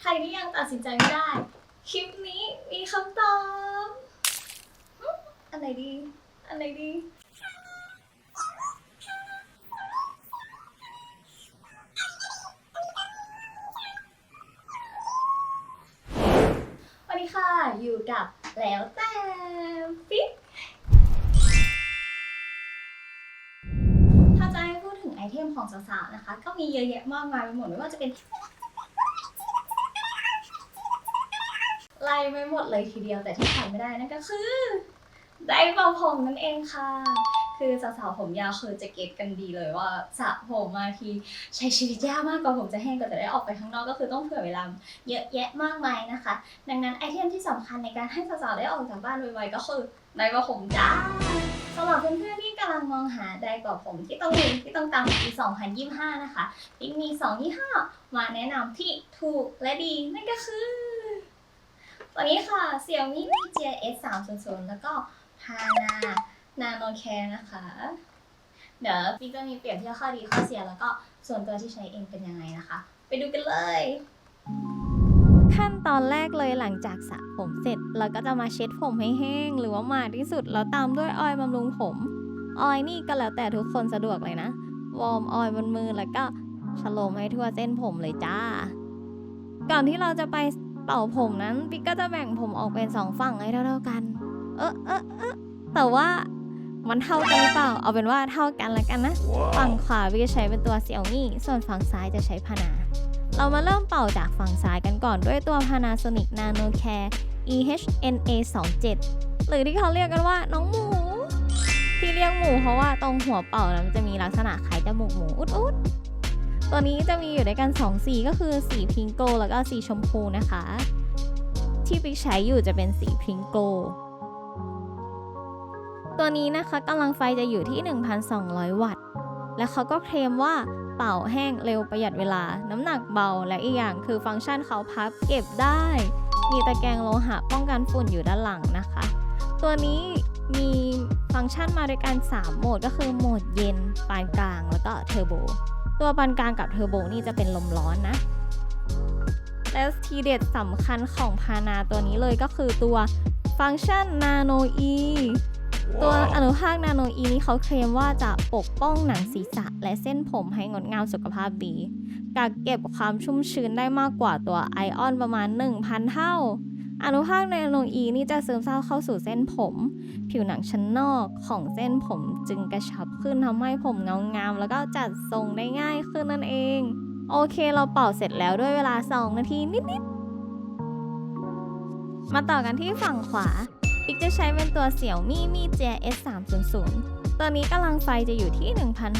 ใครที่ยังตัดสินใจไม่ได้ คลิปนี้มีคำตอบอันไหนดี อันไหนดี วันนี้ค่ะ อยู่กับแล้วแต่ฟิกถ้าจะให้พูดถึงไอเทมของสาวๆนะคะ ก็มีเยอะแยะมากมายไปหมดไม่ว่าจะเป็น ไม่หมดเลยทีเดียวแต่ที่ขาดไม่ได้นั่นก็คือไดร์เป่าผมนั่นเองค่ะ คือสาวๆผมยาวคือจะเก็ตกันดีเลยว่าสระผมมาทีใช้ชีวิตยากมากกว่าผมจะแห้งกว่าจะได้ออกไปข้างนอกก็คือต้องเผื่อเวลาเยอะแยะมากมายนะคะ ดังนั้นไอเทมที่สำคัญในการให้สาวๆได้ออกจากบ้านไวๆก็คือไดร์เป่าผมจ้าสำหรับเพื่อนๆที่กำลังมองหาไดร์เป่าผมที่ต้องมีที่ต้องตามปี 2025 นะคะปิ๊กมี2ยี่ห้อมาแนะนำที่ถูกและดีนั่นก็คือ วันนี้ค่ะ Xiaomi Mi GS 300แล้วก็ Hana Nano Care นะคะ เดี๋ยวพี่ก็มีเปรียบเทียบข้อดีข้อเสียแล้วก็ส่วนตัวที่ใช้เองเป็นยังไงนะคะ ไปดูกันเลย ขั้นตอนแรกเลยหลังจากสระผมเสร็จ เราก็จะมาเช็ดผมให้แห้ง หรือว่ามาที่สุดแล้วตามด้วยออยล์บำรุงผม ออยล์นี่ก็แล้วแต่ทุกคนสะดวกเลยนะ วอร์มออยล์บนมือแล้วก็ฉโลมให้ทั่วเส้นผมเลยจ้า ก่อนที่เราจะไป เป่าผมนั้นปิ๊กก็จะแบ่งผมออกเป็นสองฝั่งให้เท่าๆกัน เออเออเออแต่ว่ามันเท่ากันหรือเปล่า เอาเป็นว่าเท่ากันละกันนะ ฝั่งขวาวิจะใช้เป็นตัวเสี่ยวมี่ ส่วนฝั่งซ้ายจะใช้พานา เรามาเริ่มเป่าจากฝั่งซ้ายกันก่อนด้วยตัว Panasonic Nano Care EHNA 27 หรือที่เขาเรียกกันว่าน้องหมู ที่เรียกหมูเพราะว่าตรงหัวเป่านะมันจะมีลักษณะคล้ายจมูกหมูอุดๆ ตัวนี้จะมีอยู่ด้วยกัน 2 สีก็คือสีพิงโกแล้วก็สีชมพูนะคะ ที่ปิ๊กใช้อยู่จะเป็นสีพิงโกตัวนี้นะคะกำลังไฟจะอยู่ที่ 1,200 วัตต์ และเขาก็เคลมว่าเป่าแห้งเร็วประหยัดเวลา น้ำหนักเบาและอีกอย่างคือฟังก์ชันเขาพับเก็บได้ มีตะแกรงโลหะป้องกันฝุ่นอยู่ด้านหลังนะคะ ตัวนี้มีฟังก์ชันมาด้วยกัน 3 โหมดก็คือโหมดเย็น ปานกลาง แล้วก็เทอร์โบ ตัวปานกลางกับเทอร์โบนี่จะเป็นลมร้อนนะ และทีเด็ดสำคัญของพานาตัวนี้เลยก็คือตัวฟังก์ชัน Nano E ตัวอนุภาคนาโนอีนี้เขาเคลมว่าจะปกป้องหนังศีรษะ และเส้นผมให้งดงามสุขภาพดีกักเก็บความชุ่มชื้นได้มากกว่าตัวไอออนประมาณ 1,000 เท่า อนุภาคนาโนอีนี่จะซึมซาบเข้าสู่เส้นผม ผิวหนังชั้นนอกของเส้นผมจึงกระชับขึ้นทำให้ผมเงางามแล้วก็จัดทรงได้ง่ายขึ้นนั่นเอง โอเคเราเป่าเสร็จแล้วด้วยเวลา 2 นาทีนิดๆ มาต่อกันที่ฝั่งขวาปิ๊กจะใช้เป็นตัวเสี่ยวมี่มี่ GS 300ตัวนี้กำลังไฟจะอยู่ที่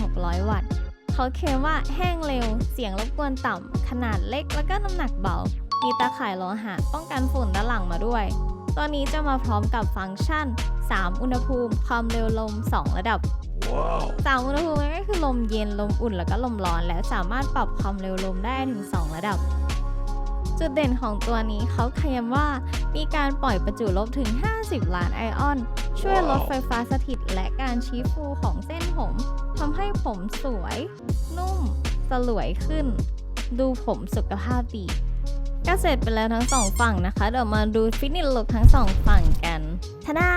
1,600 วัตต์เขาเคลมว่าแห้งเร็ว เสียงรบกวนต่ำขนาดเล็กแล้วก็น้ำหนักเบา มีตาข่ายโลหะป้องกันฝุ่นด้านหลังมาด้วย ตัวนี้จะมาพร้อมกับฟังก์ชัน 3 อุณหภูมิ ความเร็วลม 2 ระดับ3อุณหภูมิก็คือลมเย็นลมอุ่นแล้วก็ลมร้อน และสามารถปรับความเร็วลมได้ถึง 2 ระดับ จุดเด่นของตัวนี้เขาเคลมว่ามีการปล่อยประจุลบถึง 50 ล้านไอออน ช่วยลดไฟฟ้าสถิตและการชี้ฟูของเส้นผมทำให้ผมสวย นุ่มสลวยขึ้น ดูผมสุขภาพดี ก็เสร็จไปแล้วทั้งสองฝั่งนะคะ เดี๋ยวมาดูฟิตเนสลุกทั้งสองฝั่งกันทาดา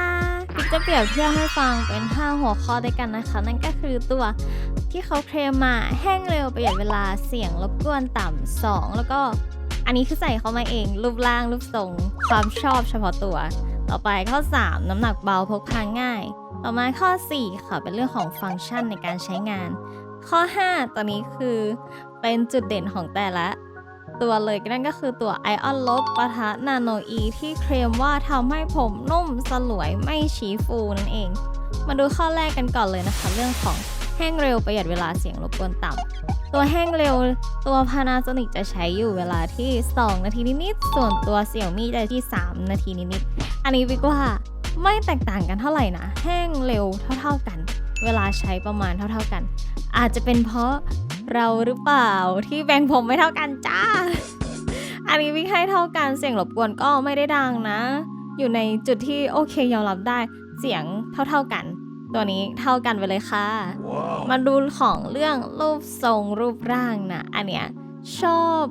ปิ๊กจะเปรียบเทียบให้ฟังเป็น 5 หัวข้อด้วยกันนะคะ นั่นก็คือตัวที่เขาเคลมมาแห้งเร็วประหยัดเวลาเสียงรบกวนต่ำสองแล้วก็อันนี้คือใส่เข้ามาเอง รูปร่างรูปทรง ความชอบเฉพาะตัว ต่อไปข้อ 3 น้ำหนักเบาพกพาง่าย ต่อมาข้อ 4 ค่ะเป็นเรื่องของฟังก์ชันในการใช้งาน ข้อ 5ตัวนี้คือเป็นจุดเด่นของแต่ละ ตัวเลยนั่นก็คือตัวไอออนลบปะทะนาโนอีที่เคลมว่าทำให้ผมนุ่มสลวยไม่ชี้ฟูนั่นเอง มาดูข้อแรกกันก่อนเลยนะคะ เรื่องของแห้งเร็วประหยัดเวลาเสียงรบกวนต่ำตัวแห้งเร็วตัว Panasonic จะใช้อยู่เวลาที่ 2 นาทีนิดๆส่วนตัว Xiaomi จะที่ 3 นาทีนิดๆอันนี้วิกว่าไม่แตกต่างกันเท่าไหร่นะ แห้งเร็วเท่า ๆกัน เวลาใช้ประมาณเท่า ๆกัน อาจจะเป็นเพราะ เราหรือเปล่าที่แบ่งผมไม่เท่ากันจ้า อันนี้วิกให้เท่ากันเสียงรบกวนก็ไม่ได้ดังนะ อยู่ในจุดที่โอเคยอมรับได้เสียงเท่าๆกัน ตัวนี้เท่ากันไปเลยค่ะมาดูของเรื่องรูปทรงรูปร่างนะอันเนี้ยชอบ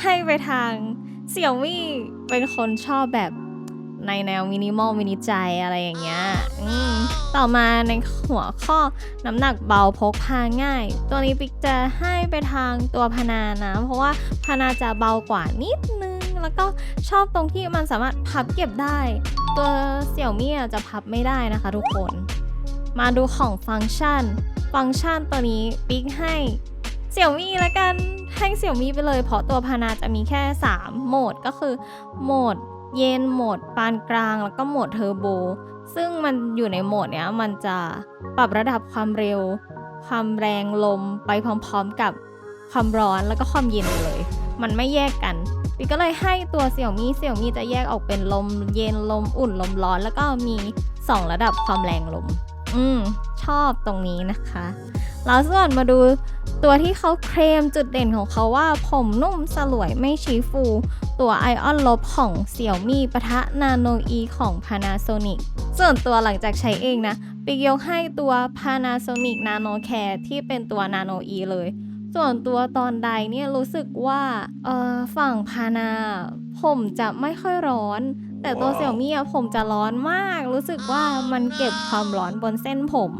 ให้ไปทางเสี่ยวมี่เป็นคนชอบแบบ ในแนวมินิมอลมินิใจอะไรอย่างเงี้ยอืมต่อมาในหัวข้อน้ำหนักเบาพกพาง่าย ตัวนี้ปิกจะให้ไปทางตัวพนานะ เพราะว่าพนาจะเบากว่านิดนึง แล้วก็ชอบตรงที่มันสามารถพับเก็บได้ ตัวเสี่ยวมี่อะจะพับไม่ได้นะคะทุกคน มาดูของฟังก์ชัน ฟังก์ชันตัวนี้ปิ๊กให้เสี่ยวมี่ละกันให้เสี่ยวมี่ไปเลย เพราะตัวพานาจะมีแค่ 3 โหมดก็คือโหมด เย็นโหมดปานกลางแล้วก็โหมดเทอร์โบ ซึ่งมันอยู่ในโหมดเนี้ยมันจะปรับระดับความเร็ว ความแรงลมไปพร้อมๆกับความร้อนแล้วก็ความเย็นเลย มันไม่แยกกันปิ๊กก็เลยให้ตัวเสี่ยวมี่เสี่ยวมี่จะแยกออกเป็นลมเย็นลมอุ่นลมร้อน แล้วก็มี 2 ระดับความแรงลม อืม ชอบตรงนี้นะคะแล้วส่วนมาดูตัวที่เขาเคลมจุดเด่นของเขาว่าผมนุ่มสลวยไม่ชี้ฟู ตัวไอออนลบของเสี่ยวมี่ปะทะนาโนอีของ Panasonic ส่วนตัวหลังจากใช้เองนะ ปิกยกให้ตัว Panasonic Nano Care ที่เป็นตัว Nano E เลย ส่วนตัวตอนใดเนี่ยรู้สึกว่าเออฝั่งพานา ผมจะไม่ค่อยร้อน แต่ตัวเสี่ยวมี่อะผมจะร้อนมาก รู้สึกว่ามันเก็บความร้อนบนเส้นผม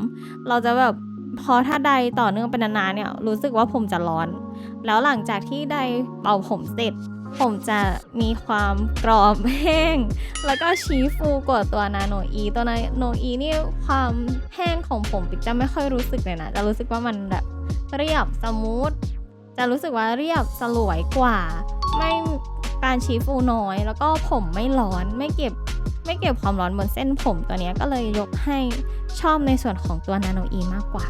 เราจะแบบพอถ้าใดต่อเนื่องเป็นนานๆเนี่ยรู้สึกว่าผมจะร้อน แล้วหลังจากที่ใดเป่าผมเสร็จ ผมจะมีความกรอบแห้ง แล้วก็ชี้ฟูกว่าตัวนาโนอีตัวนาโนอีนี่ความแห้งของผมปิกจะไม่ค่อยรู้สึกเลยนะจะรู้สึกว่ามันแบบเรียบสมูทจะรู้สึกว่าเรียบสลวยกว่า ไม่การชี้ฟูน้อย แล้วก็ผมไม่ร้อนไม่เก็บไม่เก็บความร้อนบนเส้นผมตัวนี้ก็เลยยกให้ชอบในส่วนของตัวนาโนอีมากกว่า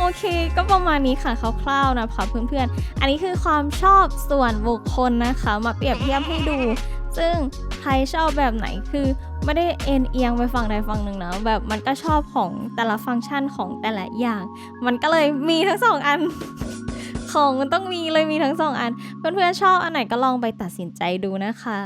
โอเค ก็ประมาณนี้ค่ะคร่าวๆนะคะเพื่อนๆ อันนี้คือความชอบส่วนบุคคลนะคะ มาเปรียบเทียบให้ดู ซึ่งใครชอบแบบไหนคือไม่ได้เอ็นเอียงไปฝั่งใดฝั่งหนึ่งนะแบบมันก็ชอบของแต่ละฟังก์ชันของแต่ละอย่าง มันก็เลยมีทั้งสองอันของมันต้องมีเลยมีทั้งสองอัน เพื่อนๆชอบอันไหนก็ลองไปตัดสินใจดูนะคะ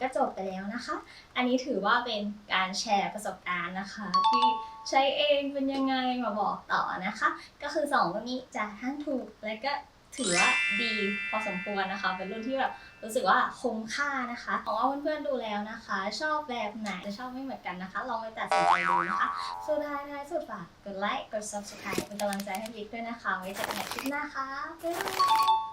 ก็จบไปแล้วนะคะ อันนี้ถือว่าเป็นการแชร์ประสบการณ์นะคะ ที่ใช้เองเป็นยังไงมาบอกต่อนะคะ ก็คือ2รุ่นนี้จะทั้งถูกและก็ถือว่าดีพอสมควรนะคะ เป็นรุ่นที่แบบรู้สึกว่าคุ้มค่านะคะของว่าเพื่อนๆดูแล้วนะคะ ชอบแบบไหนจะชอบไม่เหมือนกันนะคะ ลองไปตัดสินใจดูนะคะ สุดท้ายท้ายสุดฝากกดไลค์กด subscribe เป็นกำลังใจให้บิ๊กด้วยนะคะ ไว้เจอกันใหม่คลิปหน้าค่ะบ๊ายบาย